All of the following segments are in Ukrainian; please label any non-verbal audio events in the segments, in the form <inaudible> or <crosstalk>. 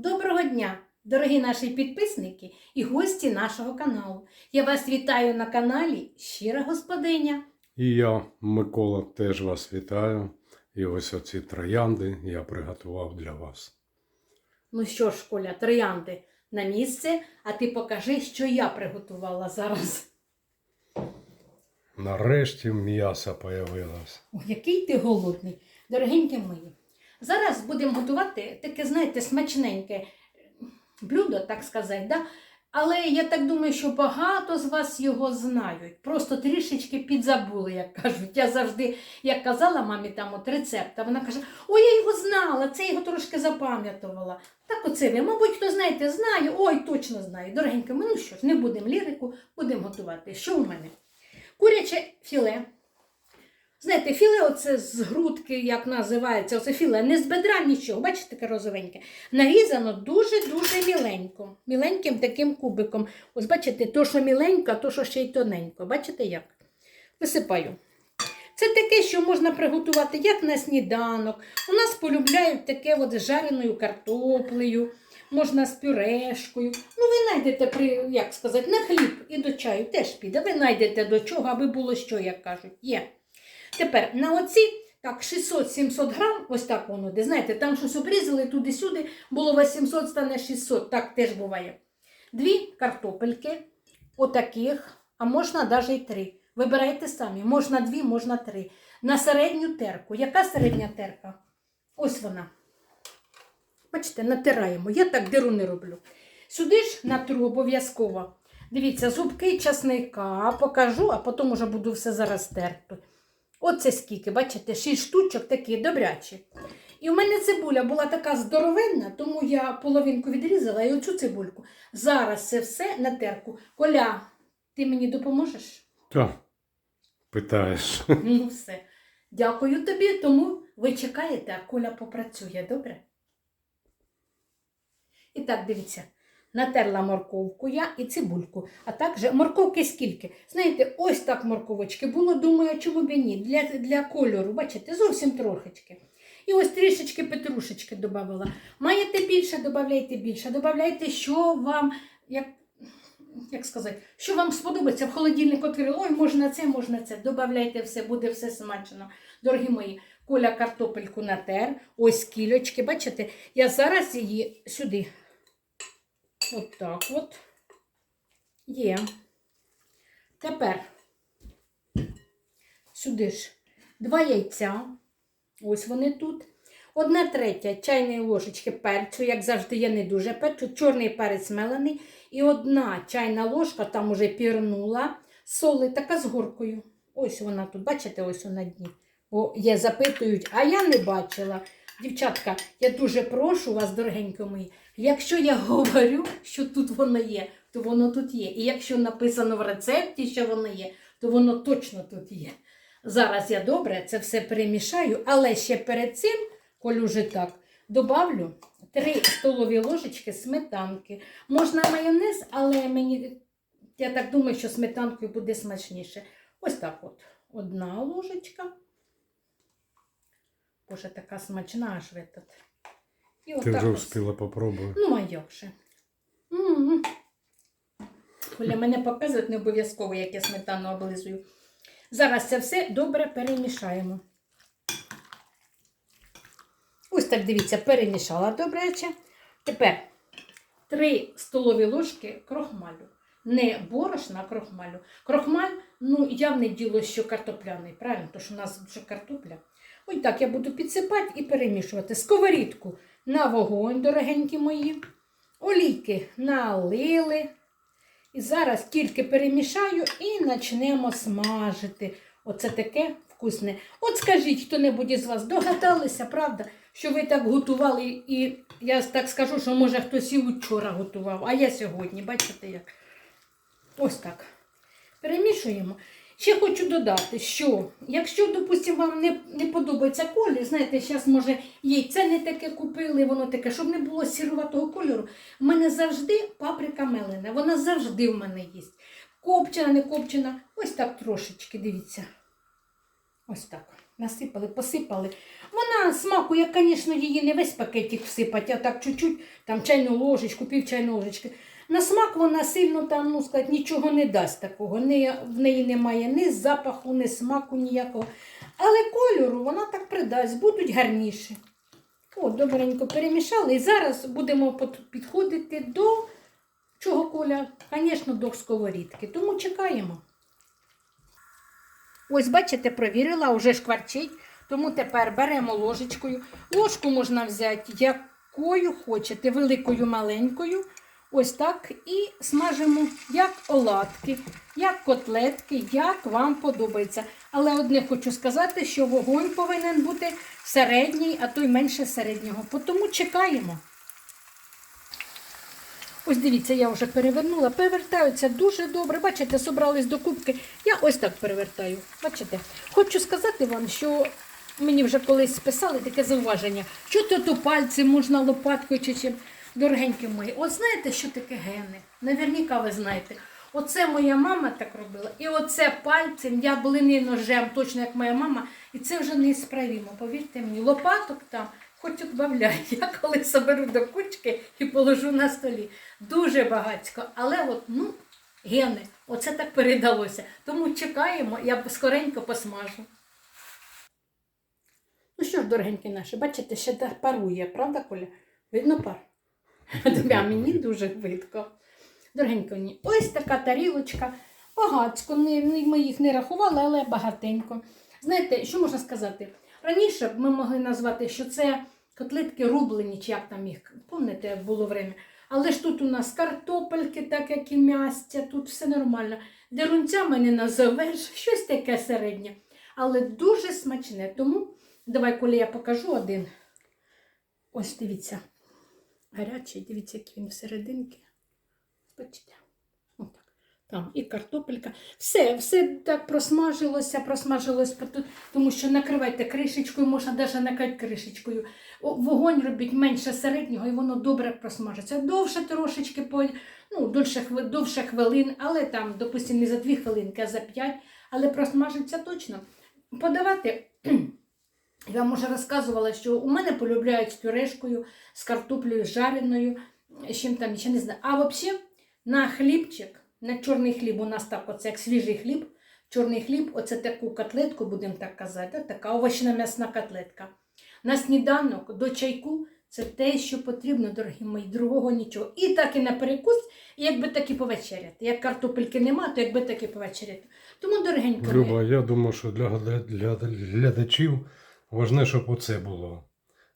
Доброго дня, дорогі наші підписники і гості нашого каналу. Я вас вітаю на каналі Щира Господиня. І я, Микола, теж вас вітаю. І ось оці троянди я приготував для вас. Ну що ж, Коля, троянди на місце, а ти покажи, що я приготувала зараз. Нарешті м'ясо появилось. Ой, який ти голодний, дорогенькі мої. Зараз будемо готувати таке, знаєте, смачненьке блюдо, так сказати. Да? Але я так думаю, що багато з вас його знають. Просто трішечки підзабули, як кажуть. Я завжди, як казала мамі там от рецепт, а вона каже: Ой, я його знала, це його трошки запам'ятувала. Так оце ви, мабуть, хто знаєте, знаю, ой, точно знаю. Дорогенько, ну що ж, не будемо лірику, будемо готувати. Що у мене? Куряче філе. Знаєте, філе оце з грудки, як називається, оце філе, не з бедра нічого, бачите, таке розовеньке. Нарізано дуже-дуже міленько, міленьким таким кубиком. Ось бачите, то, що міленько, а то, що ще й тоненько. Бачите як? Висипаю. Це таке, що можна приготувати як на сніданок. У нас полюбляють таке от з жареною картоплею, можна з пюрешкою. Ну, ви знайдете, при, як сказати, на хліб і до чаю теж піде. Ви знайдете до чого, аби було що, як кажуть. Є. Тепер на оці так 600-700 грам, ось так воно, де знаєте, там щось обрізали туди-сюди, було 800, стане 600, так теж буває. Дві картопельки, отаких, а можна навіть і три. Вибирайте самі, можна дві, можна три. На середню терку. Яка середня терка? Ось вона. Бачите, натираємо. Я так диру не роблю. Сюди ж натру обов'язково. Дивіться, зубки часника покажу, а потім вже буду все зараз терти. Оце скільки, бачите, 6 штучок такі добрячі. І в мене цибуля була така здоровенна, тому я половинку відрізала і оцю цибульку. Зараз це все на терку. Коля, ти мені допоможеш? Та, питаєш. Ну, все. Дякую тобі, тому ви чекаєте, а Коля попрацює, добре? І так, дивіться, натерла морковку я і цибульку. А також морковки скільки? Знаєте, ось так морковочки було, думаю, чому б і ні. Для, для кольору, бачите, зовсім трохочки. І ось трішечки петрушечки додавала. Маєте більше, додавайте більше. Додавайте, що вам, як, як сказати, що вам сподобається в холодильник відкрили. Ой, можна це, можна це. Додавайте все, буде все смачно. Дорогі мої, Коля картопельку натер, ось кільочки, бачите, я зараз її сюди. От так от. Є. Тепер сюди ж два яйця. Ось вони тут. Одна третя чайної ложечки перцю, як завжди, я не дуже перцю, чорний перець мелений. І одна чайна ложка, там уже пірнула, соли така з горкою. Ось вона тут, бачите, ось вона дні. Бо є запитують, а я не бачила. Дівчатка, я дуже прошу вас, дорогенько мої, якщо я <laughs> говорю, що тут воно є, то воно тут є. І якщо написано в рецепті, що воно є, то воно точно тут є. Зараз я добре це все перемішаю, але ще перед цим, коли вже так, добавлю 3 столові ложечки сметанки. Можна майонез, але мені, я так думаю, що сметанкою буде смачніше. Ось так от. Одна ложечка. Боже, така смачна аж в этот. І Ти вже встигла попробувати. Ну, а як же? Коля мене показують не обов'язково, як я сметану облизую. Зараз це все добре перемішаємо. Ось так дивіться, перемішала добряче. Тепер 3 столові ложки крохмалю. Не борошна, а крохмалю. Крохмаль, ну, явне діло, що картопляний, правильно? Тому що у нас вже картопля. Ось так я буду підсипати і перемішувати. Сковорідку на вогонь, дорогенькі мої. Олійки налили. І зараз тільки перемішаю і почнемо смажити. Оце таке вкусне. От скажіть, хто-небудь із вас догадалися, правда, що ви так готували, і я так скажу, що може хтось і вчора готував, а я сьогодні, бачите як? Ось так. Перемішуємо. Ще хочу додати, що якщо, допустимо, вам не, не подобається колір, знаєте, зараз, може, яйце не таке купили, воно таке, щоб не було сіруватого кольору. В мене завжди паприка мелена, вона завжди в мене є. Копчена, не копчена, ось так трошечки, дивіться. Ось так. насипали, посипали. Вона смаку, я, звісно, її не весь пакетик всипати, а так чуть-чуть, там чайну ложечку, пів чайної ложечки. На смак вона сильно там, ну сказати, нічого не дасть такого. Ні, в неї немає ні запаху, ні смаку ніякого. Але кольору вона так придасть, будуть гарніші. О, добренько перемішали. І зараз будемо підходити до чого коля? Звісно, до сковорідки. Тому чекаємо. Ось, бачите, провірила, вже шкварчить. Тому тепер беремо ложечкою. Ложку можна взяти якою хочете, великою, маленькою. Ось так. І смажимо як оладки, як котлетки, як вам подобається. Але одне хочу сказати, що вогонь повинен бути середній, а то й менше середнього. Тому чекаємо. Ось дивіться, я вже перевернула. Перевертаються дуже добре. Бачите, собрались до кубки. Я ось так перевертаю. Бачите? Хочу сказати вам, що мені вже колись писали таке зауваження, що то пальці можна лопаткою чи чим. Дорогенькі мої, от знаєте, що таке гени? Наверняка ви знаєте. Оце моя мама так робила. І оце пальцем, я блини ножем, точно як моя мама, і це вже не справімо. Повірте мені, лопаток там хоч відбавляй. <laughs> Я коли соберу до кучки і положу на столі. Дуже багатько. Але от, ну, гени, оце так передалося. Тому чекаємо, я скоренько посмажу. Ну що ж, дорогенькі наші, бачите, ще парує, правда, Коля? Видно пар? А мені дуже видко. Дорогенько. Ось така тарілочка. Багацько, ми їх не рахували, але багатенько. Знаєте, що можна сказати? Раніше б ми могли назвати, що це котлетки рублені, чи як там їх, пам'ятаєте, було время. Але ж тут у нас картопельки, так як і м'ястя, тут все нормально. Дерунцями не назовеш, щось таке середнє. Але дуже смачне. Тому давай, коли я покажу один. Ось дивіться. Гарячий, дивіться, який він всерединки. Бачите? Там і картопелька. Все, все так просмажилося, просмажилось, поту- тому що накривайте кришечкою, можна навіть накрити кришечкою. Вогонь робіть менше середнього, і воно добре просмажиться. Довше трошечки, ну, довше, довше хвилин, але там, допустимо, не за 2 хвилинки, а за 5, але просмажиться точно. Подавати. Я вам вже розказувала, що у мене полюбляють з пюрешкою, з картоплею з жареною, з чим там, ще не знаю. А взагалі на хлібчик, на чорний хліб, у нас так, оце як свіжий хліб, чорний хліб, оце таку котлетку, будемо так казати, така овочна м'ясна котлетка. На сніданок до чайку це те, що потрібно, дорогі мої, другого нічого. І так і на перекус, і якби так і повечеряти. Як картопельки нема, то якби так і повечеряти. Тому, дорогенько, Люба, я думаю, що для, гля- для глядачів важне, щоб оце було.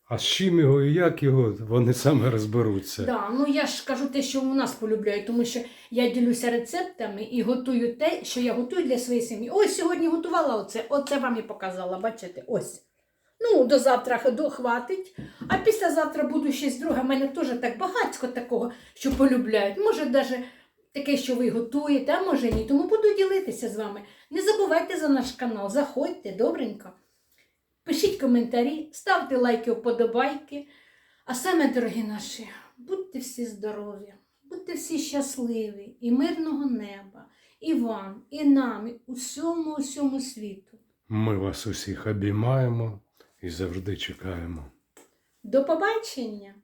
А з чим його і як його, вони саме розберуться. Да, ну я ж кажу те, що у нас полюбляють, тому що я ділюся рецептами і готую те, що я готую для своєї сім'ї. Ось сьогодні готувала оце, оце вам і показала, бачите, ось. Ну, до завтра до хватить, а післязавтра буду щось друге. У мене теж так багатько такого, що полюбляють. Може, навіть таке, що ви готуєте, а може ні. Тому буду ділитися з вами. Не забувайте за наш канал, заходьте, добренько. Пишіть коментарі, ставте лайки, вподобайки. А саме, дорогі наші, будьте всі здорові, будьте всі щасливі і мирного неба, і вам, і нам, і усьому, усьому світу. Ми вас усіх обіймаємо і завжди чекаємо. До побачення!